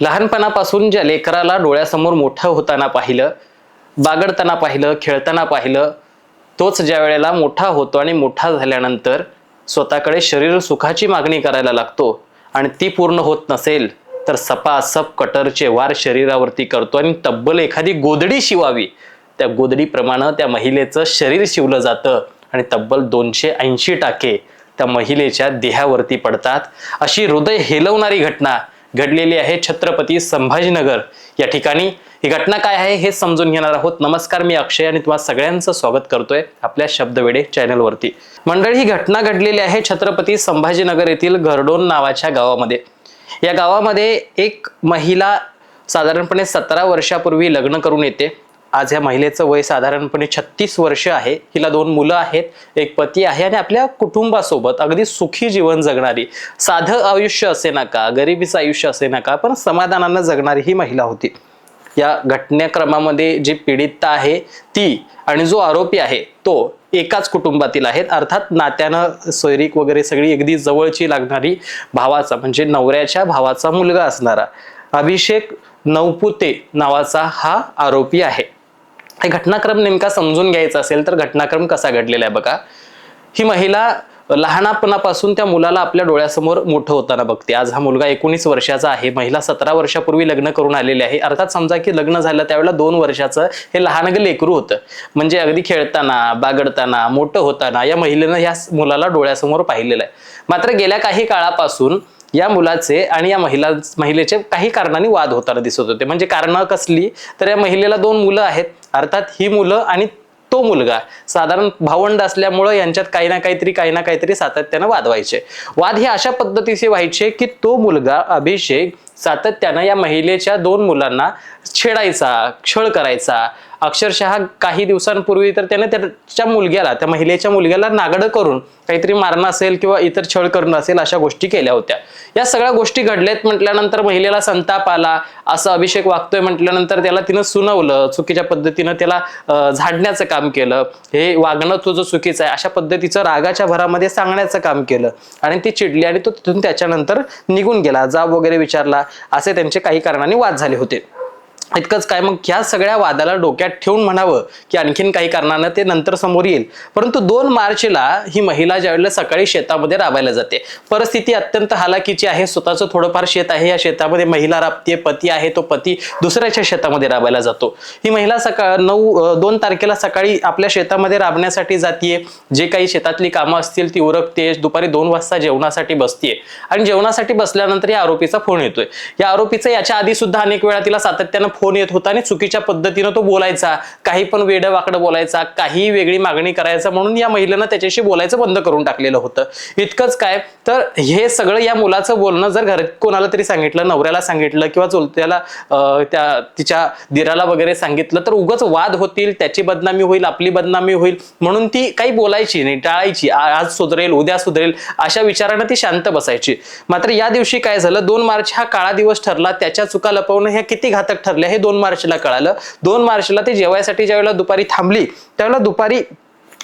लहानपणापासून ज्या लेकराला डोळ्यासमोर मोठं होताना पाहिलं बागडताना पाहिलं खेळताना पाहिलं तोच ज्या वेळेला मोठा होतो आणि मोठा झाल्यानंतर स्वतःकडे शरीर सुखाची मागणी करायला लागतो आणि ती पूर्ण होत नसेल तर सपासप कटरचे वार शरीरावरती करतो आणि तब्बल एखादी गोदडी शिवावी. त्या गोदडीप्रमाणे त्या महिलेचं शरीर शिवलं जातं आणि तब्बल दोनशे ऐंशी टाके त्या महिलेच्या देहावरती पडतात. अशी हृदय हेलवणारी घटना घडलेली आहे छत्रपती संभाजीनगर. या ठिकाणी ही घटना काय आहे हे समजून घेणार आहोत. नमस्कार मी अक्षय आणि तुम्हाला सगळ्यांचं स्वागत करतोय आपल्या शब्दवेडे चॅनलवरती. मंडळ ही घटना घडलेली आहे छत्रपती संभाजीनगर येथील घरडोन नावाच्या गावामध्ये. या गावामध्ये एक महिला साधारणपणे सतरा वर्षापूर्वी लग्न करून येते. आज या महिलेचं वय साधारणपणे छत्तीस वर्ष आहे. हिला दोन मुलं आहेत एक पती आहे आणि आपल्या कुटुंबासोबत अगदी सुखी जीवन जगणारी साधं आयुष्य असे नका गरिबीचं आयुष्य असे नका पण समाधानानं जगणारी ही महिला होती. या घटनाक्रमामध्ये जी पीडिता आहे ती आणि जो आरोपी आहे तो एकाच कुटुंबातील आहेत. अर्थात नात्यानं सोयरीक वगैरे सगळी अगदी जवळची लागणारी भावाचा म्हणजे नवऱ्याच्या भावाचा मुलगा असणारा अभिषेक नवपुते नावाचा हा आरोपी आहे. हे घटनाक्रम नेमका समजून घ्यायचा असेल तर घटनाक्रम कसा घडलेला आहे बघा. ही महिला लहानपणापासून त्या मुलाला आपल्या डोळ्यासमोर मोठं होताना बघते. आज हा मुलगा एकोणीस वर्षाचा आहे. महिला सतरा वर्षापूर्वी लग्न करून आलेली आहे. अर्थात समजा की लग्न झालं त्यावेळेला दोन वर्षाचं हे लहान लेकरू होतं. म्हणजे अगदी खेळताना बागडताना मोठं होताना या महिलेनं ह्या मुलाला डोळ्यासमोर पाहिलेलं आहे. मात्र गेल्या काही काळापासून या मुलाचे आणि या महिला महिलेचे काही कारणांनी वाद होताना दिसत होते. म्हणजे कारण कसली? तर या महिलेला दोन मुलं आहेत. अर्थात ही मुलं आणि तो मुलगा. साधारण भावंड असल्यामुळं यांच्यात काही ना काहीतरी काही ना काहीतरी सातत्यानं वाद व्हायचे वाद हे अशा पद्धतीचे व्हायचे की तो मुलगा अभिषेक सातत्यानं या महिलेच्या दोन मुलांना छेडायचा छळ करायचा. अक्षरशः काही दिवसांपूर्वी तर त्याने त्याच्या मुलग्याला त्या महिलेच्या मुलग्याला नागडं करून काहीतरी मारणं असेल किंवा इतर छळ करणं असेल अशा गोष्टी केल्या होत्या. या सगळ्या गोष्टी घडल्यात म्हटल्यानंतर महिलेला संताप आला. असं अभिषेक वागतोय म्हटल्यानंतर त्याला तिनं सुनवलं. चुकीच्या पद्धतीनं त्याला झाडण्याचं काम केलं. हे वागणं तुझं चुकीचं आहे. अशा पद्धतीचं रागाच्या भरामध्ये सांगण्याचं काम केलं. आणि ती चिडली आणि तो तिथून त्याच्यानंतर निघून गेला. जाब वगैरे विचारला. असे त्यांचे काही कारणाने वाद झाले होते. इतकंच काय मग ह्या सगळ्या वादाला डोक्यात ठेवून म्हणावं की आणखीन काही कारणानं ते नंतर समोर येईल. परंतु दोन मार्चला ही महिला ज्यावेळेला सकाळी शेतामध्ये राबायला जाते. परिस्थिती अत्यंत हालाकीची आहे. स्वतःचं थोडंफार शेत आहे. या शेतामध्ये महिला राबते पती आहे तो पती दुसऱ्याच्या शेतामध्ये राबायला जातो. ही महिला सकाळ नऊ दोन तारखेला सकाळी आपल्या शेतामध्ये राबण्यासाठी जातीये. जे काही शेतातली कामं असतील ती उरकते. दुपारी दोन वाजता जेवणासाठी बसतीये. आणि जेवणासाठी बसल्यानंतर या आरोपीचा फोन येतोय. या आरोपीचा याच्या आधी सुद्धा अनेक वेळा तिला सातत्यानं फोन येत होता आणि चुकीच्या पद्धतीनं तो बोलायचा. काही पण वेडं वाकडं बोलायचा काही वेगळी मागणी करायचा म्हणून या महिलेनं त्याच्याशी बोलायचं बंद करून टाकलेलं होतं. इतकंच काय तर हे सगळं या मुलाचं बोलणं जर घर कोणाला तरी सांगितलं नवऱ्याला सांगितलं किंवा चुलत्याला त्या तिच्या दिराला वगैरे सांगितलं तर उगच वाद होतील त्याची बदनामी होईल आपली बदनामी होईल म्हणून ती काही बोलायची नाही टाळायची आज सुधरेल उद्या सुधरेल अशा विचारानं ती शांत बसायची. मात्र या दिवशी काय झालं दोन मार्च हा काळा दिवस ठरला त्याच्या चुका लपवणं ह्या किती घातक ठरल्या हे दोन मार्चला कळालं. दोन मार्चला ती जेवायसाठी ज्यावेळेला दुपारी थांबली त्यावेळेला दुपारी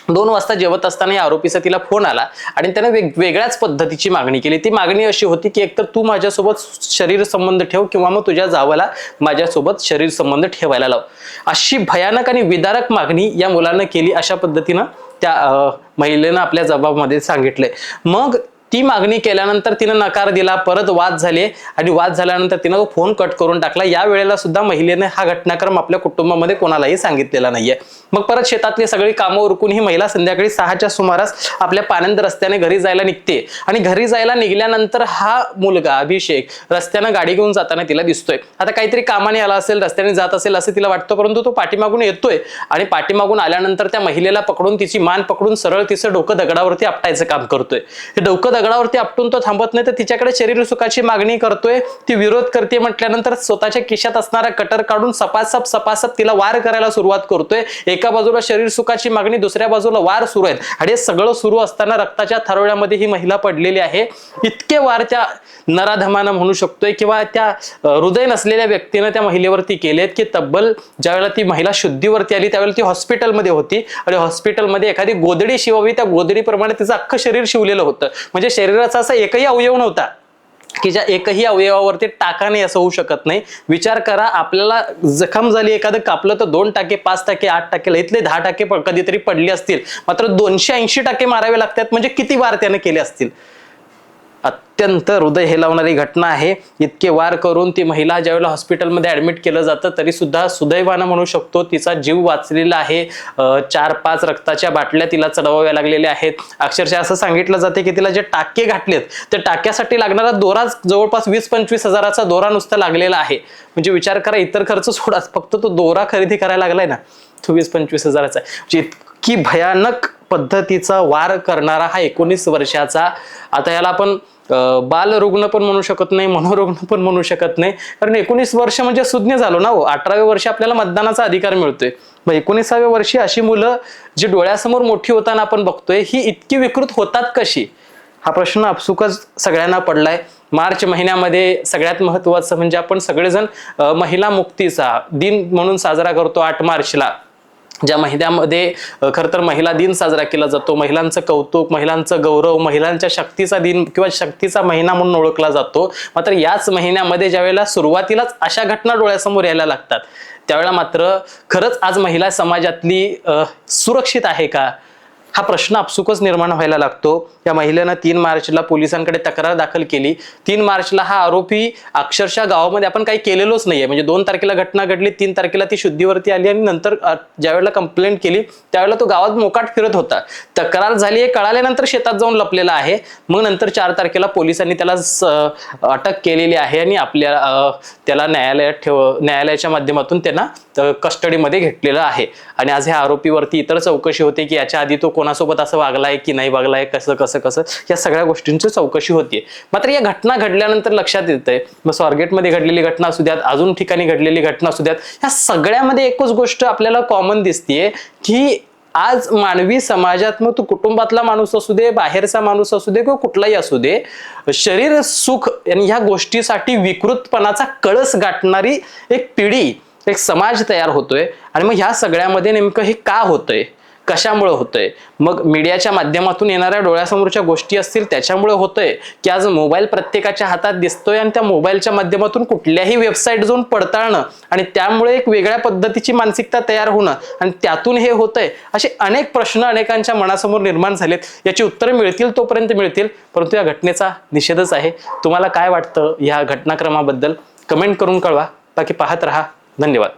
दोन वाजता जेवत असताना या आरोपीचा तिला फोन आला आणि त्याने वेग वेगळ्याच पद्धतीची मागणी केली. ती मागणी अशी होती की एकतर तू माझ्यासोबत शरीर संबंध ठेव किंवा मग तुझ्या जावाला माझ्यासोबत शरीर संबंध ठेवायला लाव. अशी भयानक आणि विदारक मागणी या मुलानं केली अशा पद्धतीनं त्या महिलेनं आपल्या जबाबमध्ये सांगितलंय. मग ती मागणी केल्यानंतर तिनं नकार दिला परत वाद झाले आणि वाद झाल्यानंतर तिनं तो फोन कट करून टाकला. या वेळेला सुद्धा महिलेने हा घटनाक्रम आपल्या कुटुंबामध्ये कोणालाही सांगितलेला नाहीये. मग परत शेतातली सगळी कामं उरकून ही महिला संध्याकाळी सहाच्या सुमारास आपल्या पानंद रस्त्याने घरी जायला निघते. आणि घरी जायला निघाल्यानंतर हा मुलगा अभिषेक रस्त्यानं गाडी घेऊन जाताना तिला दिसतोय. आता काहीतरी कामाने आला असेल रस्त्याने जात असेल असं तिला वाटतं परंतु तो पाठीमागून येतोय आणि पाठीमागून आल्यानंतर त्या महिलेला पकडून तिची मान पकडून सरळ तिचं डोकं दगडावरती आपटायचं काम करतोय. हे डोकं दगडावरती आपटून तो थांबत नाही तर तिच्याकडे शरीर सुखाची मागणी करतोय ती विरोध करते म्हटल्यानंतर स्वतःच्या खिशात असणारा कटर काढून सपासप सपासप तिला वार करायला सुरुवात करतोय. एका बाजूला शरीर सुखाची मागणी दुसऱ्या बाजूला वार सुरू आहेत. आणि हे सगळं सुरू असताना रक्ताच्या थरोळ्यामध्ये ही महिला पडलेली आहे. इतके वार त्या नराधमानं म्हणू शकतोय किंवा त्या हृदय नसलेल्या व्यक्तीनं त्या महिलेवरती केलेत की तब्बल ज्यावेळेला ती महिला शुद्धीवरती आली त्यावेळेला ती हॉस्पिटलमध्ये होती. आणि हॉस्पिटलमध्ये एखादी गोदडी शिवावी त्या गोदडीप्रमाणे तिचं अख्खं शरीर शिवलेलं होतं. म्हणजे शरीराचा असा एकही अवयव नव्हता. की ज्या एकही अवयवावरती टाका नाही असं होऊ शकत नाही. विचार करा आपल्याला जखम झाली एखादं कापलं तर दोन टाके पाच टाके आठ टाके इथले दहा टाके कधीतरी पडले असतील. मात्र दोनशे ऐंशी टाके मारावे लागतात म्हणजे किती वार त्याने केले असतील? अत्यंत हृदय हेलावणारी घटना आहे. इतके वार करून ती महिला ज्यावेळेला हॉस्पिटलमध्ये ऍडमिट केलं जातं तरी सुद्धा सुदैवानं म्हणू शकतो तिचा जीव वाचलेला आहे. चार पाच रक्ताच्या बाटल्या तिला चढवाव्या लागलेल्या आहेत. अक्षरशः असं सांगितलं जाते की तिला जे टाके घातलेत त्या टाक्यासाठी लागणारा दोराच जवळपास वीस पंचवीस हजाराचा दोरा नुसता लागलेला आहे. म्हणजे विचार करा इतर खर्च सोडाच. फक्त तो दोरा खरेदी करायला लागलाय ना तो वीस पंचवीस हजाराचा आहे. म्हणजे इतकी भयानक पद्धतीचा वार करणारा हा एकोणीस वर्षाचा आता याला आपण बालरुग्ण पण म्हणू शकत नाही मनोरुग्ण पण म्हणू शकत नाही. कारण एकोणीस वर्ष म्हणजे सुज्ञ झालो ना हो. अठराव्या वर्षी आपल्याला मतदानाचा अधिकार मिळतोय. मग एकोणीसाव्या वर्षी अशी मुलं जी डोळ्यासमोर मोठी होताना आपण बघतोय ही इतकी विकृत होतात कशी? हा प्रश्न आपसुकच सगळ्यांना पडलाय. मार्च महिन्यामध्ये सगळ्यात महत्वाचं म्हणजे आपण सगळेजण महिला मुक्तीचा दिन म्हणून साजरा करतो आठ मार्चला. ज्या महिन्यामध्ये खरं तर महिला दिन साजरा केला जातो. महिलांचं कौतुक महिलांचं गौरव महिलांच्या शक्तीचा दिन किंवा शक्तीचा महिना म्हणून ओळखला जातो. मात्र याच महिन्यामध्ये ज्यावेळेला सुरुवातीलाच अशा घटना डोळ्यासमोर यायला लागतात. त्यावेळेला मात्र खरंच आज महिला समाजातली सुरक्षित आहे का? हा प्रश्न आपसुकच निर्माण व्हायला लागतो. या महिलेनं तीन मार्चला पोलिसांकडे तक्रार दाखल केली. तीन मार्चला हा आरोपी अक्षरशः गावामध्ये आपण काही केलेलोच नाहीये. म्हणजे दोन तारखेला घटना घडली तीन तारखेला ती शुद्धीवरती आली आणि नंतर ज्यावेळेला कंप्लेंट केली त्यावेळेला तो गावात मोकाट फिरत होता. तक्रार झाली हे कळाल्यानंतर शेतात जाऊन लपलेला आहे. मग नंतर चार तारखेला पोलिसांनी त्याला स- अटक केलेली आहे आणि आपल्या त्याला न्यायालयात ठेव न्यायालयाच्या माध्यमातून त्यांना कस्टडीमध्ये घेतलेलं आहे. आणि आज ह्या आरोपीवरती इतर चौकशी होते की याच्या आधी तो कोण कोणासोबत असं वागलाय की नाही वागलाय कसं कसं कसं या सगळ्या गोष्टींची चौकशी होतीये. मात्र या घटना घडल्यानंतर लक्षात येतंय मग स्वारगेटमध्ये घडलेली घटना असू द्यात अजून ठिकाणी घडलेली घटना असू द्यात ह्या सगळ्यामध्ये एकच गोष्ट आपल्याला कॉमन दिसतीये की आज मानवी समाजात मग तू कुटुंबातला माणूस असू दे बाहेरचा माणूस असू दे किंवा कुठलाही असू दे शरीर सुख आणि ह्या गोष्टीसाठी विकृतपणाचा कळस गाठणारी एक पिढी एक समाज तयार होतोय. आणि मग ह्या सगळ्यामध्ये नेमकं हे का होतंय? कशामुळे होतंय? मग मीडियाच्या माध्यमातून येणाऱ्या डोळ्यासमोरच्या गोष्टी असतील त्याच्यामुळे होतंय की आज मोबाईल प्रत्येकाच्या हातात दिसतोय आणि त्या मोबाईलच्या माध्यमातून कुठल्याही वेबसाईट जाऊन पडताळणं आणि त्यामुळे एक वेगळ्या पद्धतीची मानसिकता तयार होणं आणि त्यातून हे होतंय असे अनेक प्रश्न अनेकांच्या मनासमोर निर्माण झालेत. याची उत्तरं मिळतील तोपर्यंत मिळतील परंतु या घटनेचा निषेधच आहे. तुम्हाला काय वाटतं या घटनाक्रमाबद्दल? कमेंट करून कळवा. बाकी पाहत राहा. धन्यवाद.